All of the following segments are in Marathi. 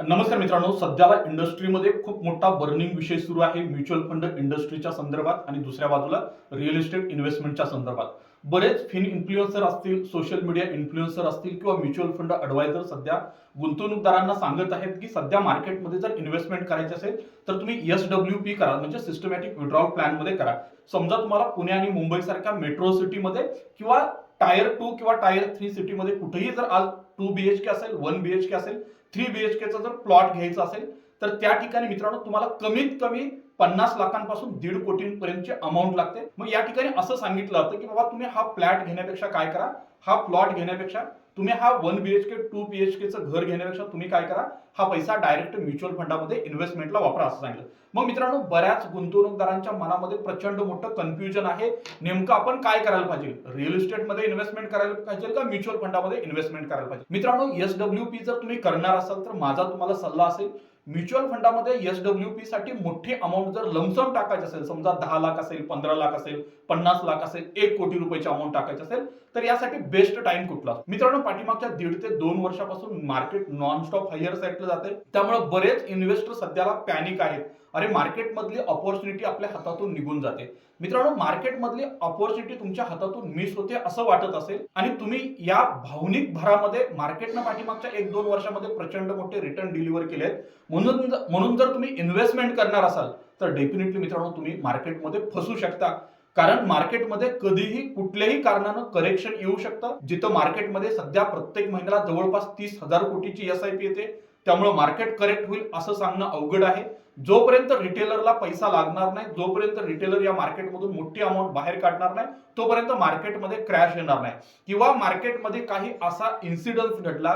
नमस्कार मित्रांनो सध्याला इंडस्ट्रीमध्ये खूप मोठा बर्निंग विषय सुरू आहे म्युच्युअल फंड इंडस्ट्रीच्या संदर्भात आणि दुसऱ्या बाजूला रिअल इस्टेट इन्व्हेस्टमेंटच्या संदर्भात. बरेच फिन इन्फ्लुएन्सर असतील सोशल मीडिया इन्फ्लुएन्सर असतील किंवा म्युच्युअल फंड अडवायझर सध्या गुंतवणूकदारांना सांगत आहेत की सध्या मार्केटमध्ये जर इन्व्हेस्टमेंट करायची असेल तर तुम्ही एस डब्ल्यू पी करा म्हणजे सिस्टमॅटिक विड्रॉल प्लॅनमध्ये करा. समजा तुम्हाला पुणे आणि मुंबई सारख्या मेट्रो सिटीमध्ये किंवा टायर टू किंवा टायर थ्री सिटीमध्ये कुठेही जर आज टू बी एच के असेल वन बी एच के असेल थ्री बी एच केचा जर प्लॉट घ्यायचा असेल तर त्या ठिकाणी मित्रांनो तुम्हाला कमीत कमी पन्नास लाखांपासून दीड कोटींपर्यंतची अमाऊंट लागते. मग या ठिकाणी असं सांगितलं होतं की बाबा तुम्ही हा फ्लॅट घेण्यापेक्षा काय करा? हा प्लॉट घेण्यापेक्षा तुम्ही हा वन बीएचके टू बीएचकेचं घर घेण्यापेक्षा तुम्ही काय करा? हा पैसा डायरेक्ट म्युच्युअल फंडामध्ये इन्व्हेस्टमेंटला वापरा असं सांगितलं. मग मित्रांनो बऱ्याच गुंतवणूकदारांच्या मनामध्ये प्रचंड मोठं कन्फ्युजन आहे. नेमकं आपण काय करायला पाहिजे? रिअल इस्टेटमध्ये इन्व्हेस्टमेंट करायला पाहिजे का म्युच्युअल फंडामध्ये इन्व्हेस्टमेंट करायला पाहिजे? मित्रांनो एस डब्ल्यू पी जर तुम्ही करणार असाल तर माझा तुम्हाला सल्ला असेल म्युच्युअल फंडामध्ये एस डब्ल्यू पी साठी मोठी अमाऊंट जर लमसम टाकायची असेल समजा दहा लाख असेल पंधरा लाख असेल पन्नास लाख असेल एक कोटी रुपयाची अमाऊंट टाकायची असेल तर यासाठी बेस्ट टाइम कुठला? मित्रांनो पाठीमागच्या दीड ते दोन वर्षापासून मार्केट नॉनस्टॉप हायर साईडला जाते. त्यामुळे बरेच इन्व्हेस्टर सध्याला पॅनिक आहेत. अरे मार्केटमधली ऑपॉर्च्युनिटी आपल्या हातातून निघून जाते. मित्रांनो मार्केटमधली ऑपॉर्च्युनिटी तुमच्या हातातून मिस होते असं वाटत असेल आणि तुम्ही या भावनिक भरामध्ये मार्केटनं पाठीमागच्या एक दोन वर्षामध्ये प्रचंड मोठे रिटर्न डिलिव्हर केले म्हणून म्हणून जर तुम्ही इन्व्हेस्टमेंट करणार असाल तर डेफिनेटली मित्रांनो तुम्ही मार्केटमध्ये फसू शकता. कारण मार्केटमध्ये कधीही कुठल्याही कारणानं करेक्शन येऊ शकतं. जिथं मार्केटमध्ये सध्या प्रत्येक महिन्याला जवळपास तीस हजार कोटीची एस आय पी येते. त्यामुळे मार्केट करेक्ट होईल असं सांगणं अवघड आहे. जोपर्यंत रिटेलरला पैसा लागणार नाही जोपर्यंत रिटेलर या मार्केटमधून मोठी अमाऊंट बाहेर काढणार नाही तोपर्यंत मार्केटमध्ये क्रॅश येणार नाही. किंवा मार्केटमध्ये काही असा इन्सिडन्स घडला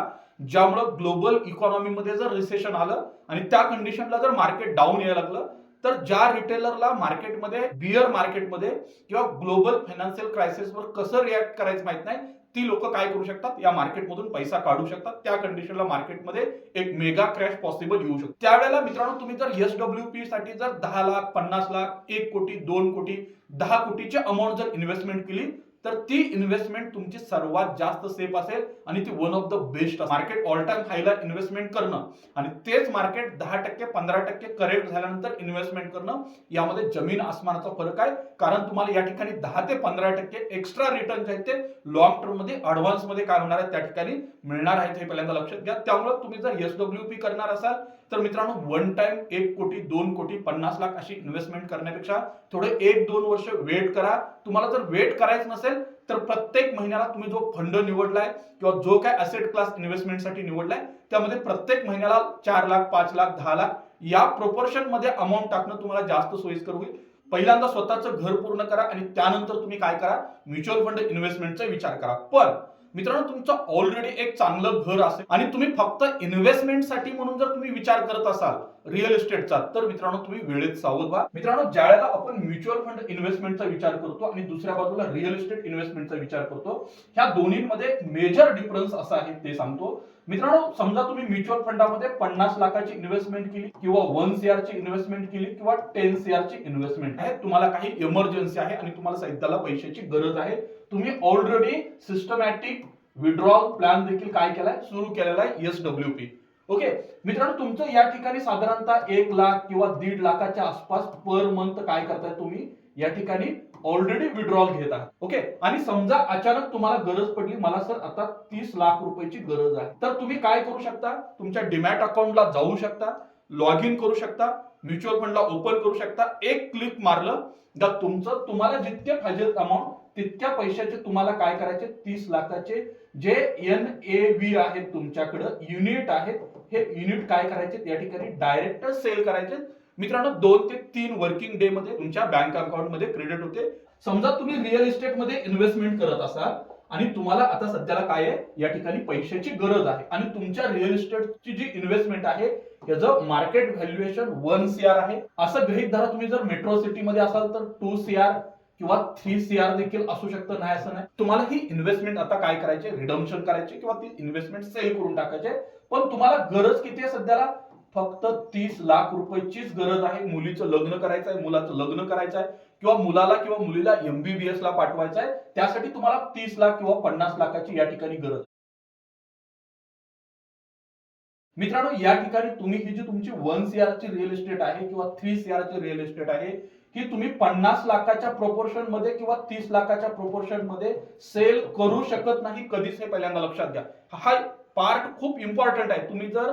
ज्यामुळं ग्लोबल इकॉनॉमीमध्ये जर रिसेशन आलं आणि त्या कंडिशनला जर मार्केट डाऊन यायला लागलं तर ज्या रिटेलरला मार्केटमध्ये बियर मार्केटमध्ये किंवा ग्लोबल फायनान्शियल क्रायसिसवर कसं रिॲक्ट करायचं माहीत नाही ती लोक काय करू शकतात? या मार्केटमधून पैसा काढू शकतात. त्या कंडिशनला मार्केटमध्ये एक मेगा क्रॅश पॉसिबल येऊ शकतो. त्यावेळेला मित्रांनो तुम्ही जर एस डब्ल्यू पी साठी जर दहा लाख पन्नास लाख एक कोटी दोन कोटी दहा कोटीची अमाऊंट जर इन्व्हेस्टमेंट केली तर ती इन्व्हेस्टमेंट तुमची सर्वात जास्त सेफ असेल आणि ती one of the best market all time हायला investment करणं आणि तेच मार्केट दहा टक्के पंधरा टक्के करेक्ट झाल्यानंतर इन्व्हेस्टमेंट करणं यामध्ये जमीन आसमानाचा फरक आहे. कारण तुम्हाला या ठिकाणी दहा ते पंधरा टक्के एक्स्ट्रा रिटर्न जे आहेत ते लॉंग टर्ममध्ये ऍडव्हान्समध्ये काय होणार आहे त्या ठिकाणी मिळणार आहेत हे पहिल्यांदा लक्षात घ्या. त्यामुळे तुम्ही जर एस डब्ल्यू पी करणार असाल तर मित्रांनो वन टाइम एक कोटी दोन कोटी पन्नास लाख अशी इन्व्हेस्टमेंट करण्यापेक्षा थोडे एक दोन वर्ष वेट करा. तुम्हाला जर वेट करायचं नसेल तर प्रत्येक महिन्याला तुम्ही जो फंड निवडलाय किंवा जो काय असेट क्लास इन्व्हेस्टमेंटसाठी निवडलाय त्यामध्ये प्रत्येक महिन्याला चार लाख पाच लाख दहा लाख या प्रोपोर्शनमध्ये अमाऊंट टाकणं तुम्हाला जास्त सोयीस्कर होईल. पहिल्यांदा स्वतःचं घर पूर्ण करा आणि त्यानंतर तुम्ही काय करा? म्युच्युअल फंड इन्व्हेस्टमेंटचा विचार करा. पण मित्रांनो तुमचं ऑलरेडी एक चांगलं घर असेल आणि तुम्ही फक्त इन्व्हेस्टमेंटसाठी म्हणून जर तुम्ही विचार करत असाल रिअल इस्टेटचा तर मित्रांनो तुम्ही वेळेत सावध व्हा. मित्रांनो ज्यावेळेला आपण म्युच्युअल फंड इन्व्हेस्टमेंटचा विचार करतो आणि दुसऱ्या बाजूला रिअल इस्टेट इन्व्हेस्टमेंटचा विचार करतो ह्या दोन्हीमध्ये मेजर डिफरन्स असा आहे ते सांगतो. मित्रांनो समजा तुम्ही म्युच्युअल फंडामध्ये पन्नास लाखाची इन्व्हेस्टमेंट केली किंवा वन सीआरची इन्व्हेस्टमेंट केली किंवा टेन सीआरची इन्व्हेस्टमेंट आहे. तुम्हाला काही इमर्जन्सी आहे आणि तुम्हाला सध्याला पैशाची गरज आहे. तुम्ही ऑलरेडी सिस्टमॅटिक विड्रॉल प्लॅन देखील काय केलाय? सुरू केलेला आहे एस डब्ल्यू पी ओके मित्रांनो तुमचं या ठिकाणी साधारणतः एक लाख किंवा दीड लाखाच्या आसपास पर मंथ काय करताय तुम्ही? या ठिकाणी ऑलरेडी विड्रॉल घेत आहात. ओके आणि समजा अचानक तुम्हाला गरज पडली मला सर आता तीस लाख रुपयाची गरज आहे. तर तुम्ही काय करू शकता? तुमच्या डिमॅट अकाउंटला जाऊ शकता लॉग इन करू शकता म्युच्युअल फंडला ओपन करू शकता. एक क्लिक मारलं तर तुमचं तुम्हाला जितके पाहिजे अमाऊंट तितक्या पैशाचे तुम्हाला काय करायचे? तीस लाखाचे जे एन ए व्ही आहेत तुमच्याकडं युनिट आहेत हे युनिट काय करायचे? या ठिकाणी डायरेक्ट सेल करायचे. मित्रांनो दोन ते तीन वर्किंग डे मध्ये तुमच्या बँक अकाउंटमध्ये क्रेडिट होते. समजा तुम्ही रिअल इस्टेटमध्ये इन्व्हेस्टमेंट करत असाल आणि तुम्हाला आता सध्याला काय आहे? या ठिकाणी पैशाची गरज आहे. आणि तुमच्या रिअल इस्टेटची जी इन्व्हेस्टमेंट आहे याचं मार्केट व्हॅल्युएशन वन सीआर आहे. असं गृहित धरा तुम्ही जर मेट्रो सिटी मध्ये असाल तर टू सीआर किंवा थ्री सी आर देखील असू शकतं नाही असं नाही. तुम्हाला ही इन्व्हेस्टमेंट आता काय करायचे? रिडम्शन करायचे किंवा ती इन्व्हेस्टमेंट सेल करून टाकायचे. पण तुम्हाला गरज किती आहे सध्याला? फक्त तीस लाख रुपयाचीच गरज आहे. मुलीचं लग्न करायचं आहे मुलाचं लग्न करायचं आहे किंवा मुलाला किंवा मुलीला एमबीबीएस ला पाठवायचं आहे त्यासाठी तुम्हाला तीस लाख किंवा पन्नास लाखाची या ठिकाणी गरज. मित्रांनो या ठिकाणी तुम्ही ही जी तुमची वन सीआर ची रिअल इस्टेट आहे किंवा थ्री सीआर ची रिअल इस्टेट आहे की तुम्ही पन्नास लाखाच्या प्रोपोर्शनमध्ये किंवा तीस लाखाच्या प्रोपोर्शनमध्ये सेल करू शकत नाही कधीच हे पहिल्यांदा लक्षात घ्या. हा पार्ट खूप इम्पॉर्टंट आहे. तुम्ही जर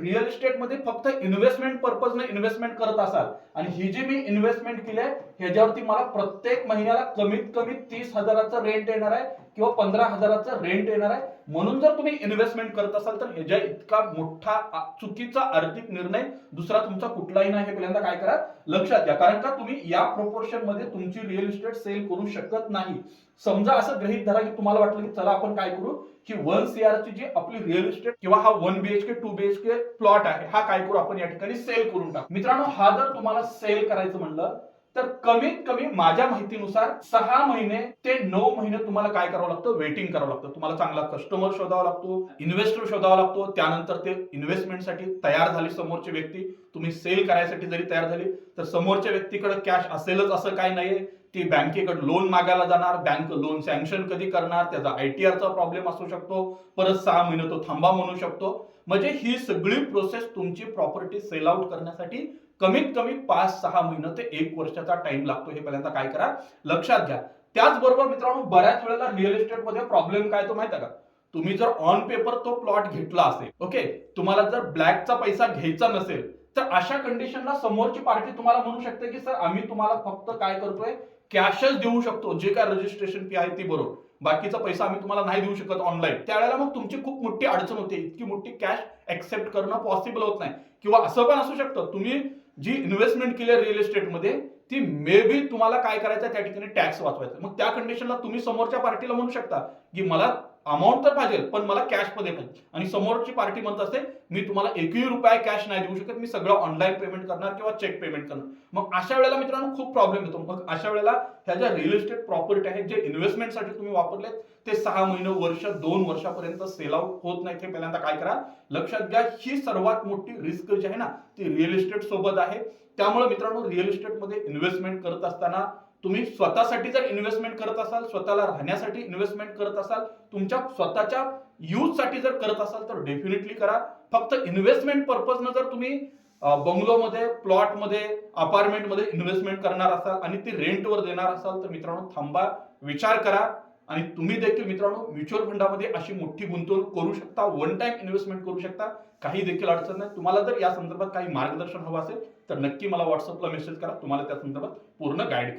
रिअल इस्टेटमध्ये फक्त इन्व्हेस्टमेंट पर्पजने इन्व्हेस्टमेंट करत असाल आणि ही जी मी इन्व्हेस्टमेंट केली आहे ह्याच्यावरती मला प्रत्येक महिन्याला कमीत कमी तीस हजाराचं रेंट येणार आहे किंवा पंधरा हजाराचं रेंट येणार आहे. म्हणून जर तुम्ही इन्व्हेस्टमेंट करत असाल तर ह्याच्या इतका मोठा चुकीचा आर्थिक निर्णय दुसरा तुमचा कुठलाही नाही. हे पहिल्यांदा काय करा? लक्षात घ्या. कारण का तुम्ही या प्रोपोर्शनमध्ये तुमची रिअल इस्टेट सेल करू शकत नाही. समजा असं गृहित धरा की तुम्हाला वाटलं की चला आपण काय करू? की वन सीआरची जी आपली रिअल इस्टेट किंवा हा one BHK two BHK plot आहे हा काय करू? आपण या ठिकाणी सेल करून टाकू. मित्रांनो हा जर तुम्हाला सेल करायचं म्हणलं तर कमीत कमी माझ्या माहितीनुसार सहा महिने ते नऊ महिने तुम्हाला काय करावं लागतं? वेटिंग करावं लागतं. तुम्हाला चांगला कस्टमर शोधावा लागतो इन्व्हेस्टर शोधावा लागतो. त्यानंतर ते इन्व्हेस्टमेंटसाठी तयार झाली समोरची व्यक्ती. तुम्ही सेल करायसाठी जरी तयार झाली तर समोरच्या व्यक्तीकडे कॅश असेलच असं काही नाहीये. ती बँकेकडे लोन मागायला जाणार बँक लोन सँक्शन कधी करणार त्याचा आयटीआरचा प्रॉब्लेम असू शकतो. परत सहा महिने तो थांबा म्हणू शकतो. म्हणजे ही सगळी प्रोसेस तुमची प्रॉपर्टी सेल आउट करण्यासाठी कमीत कमी पाच सहा महिने ते एक वर्षाचा टाइम लागतो हे पहिल्यांदा काय करा? लक्षात घ्या. त्याचबरोबर मित्रांनो बऱ्याच वेळेला रिअल इस्टेटमध्ये प्रॉब्लेम काय तो माहिती आहे का? तुम्ही जर ऑन पेपर तो प्लॉट घेतला असेल ओके तुम्हाला जर ब्लॅकचा पैसा घ्यायचा नसेल तर अशा कंडिशनला समोरची पार्टी तुम्हाला म्हणू शकते की सर आम्ही तुम्हाला फक्त काय करतोय? कॅशच देऊ शकतो. जे काय रजिस्ट्रेशन फी आहे ती बरोबर. बाकीचा पैसा आम्ही तुम्हाला नाही देऊ शकत ऑनलाईन त्यावेळेला मग तुमची खूप मोठी अडचण होते. इतकी मोठी कॅश एक्सेप्ट करणं पॉसिबल होत नाही. किंवा असं पण असू शकतं. तुम्ही जी इन्व्हेस्टमेंट केली रिअल इस्टेटमध्ये ती मे बी तुम्हाला काय करायचं त्या ठिकाणी टॅक्स वाचवायचा मग त्या कंडिशनला तुम्ही समोरच्या पार्टीला म्हणू शकता की मला अमाऊंट तर पाहिजे पण मला कॅशमध्ये पाहिजे. आणि समोरची पार्टी म्हणत असते मी तुम्हाला एकही रुपया कॅश नाही देऊ शकत मी सगळं ऑनलाईन पेमेंट करणार किंवा चेक पेमेंट करणार. मग अशा वेळेला मित्रांनो खूप प्रॉब्लेम येतो. मग अशा वेळेला ह्या ज्या रिअल इस्टेट प्रॉपर्टी आहेत जे इन्व्हेस्टमेंटसाठी तुम्ही वापरलेत ते सहा महिने वर्ष दोन वर्षापर्यंत सेल आउट होत नाही. ते पहिल्यांदा काय करा लक्षात घ्या ही सर्वात मोठी रिस्क जी आहे ना ती रिअल इस्टेट सोबत आहे. त्यामुळे मित्रांनो रिअल इस्टेटमध्ये इन्व्हेस्टमेंट करत असताना तुम्ही स्वतःसाठी जर इन्व्हेस्टमेंट करत असाल स्वतःला राहण्यासाठी इन्व्हेस्टमेंट करत असाल तुमच्या स्वतःच्या यूजसाठी जर करत असाल तर डेफिनेटली करा. फक्त इन्व्हेस्टमेंट पर्पजनं जर तुम्ही बंगलोमध्ये प्लॉटमध्ये अपार्टमेंटमध्ये इन्व्हेस्टमेंट करणार असाल आणि ती रेंटवर देणार असाल तर मित्रांनो थांबा विचार करा. आणि तुम्ही देखील मित्रांनो म्युच्युअल फंडामध्ये अशी मोठी गुंतवणूक करू शकता वन टाइम इन्व्हेस्टमेंट करू शकता. काही देखील अडचण नाही. तुम्हाला जर या संदर्भात काही मार्गदर्शन हवं असेल तर नक्की मला व्हॉट्सअपला मेसेज करा. तुम्हाला त्या संदर्भात पूर्ण गाईड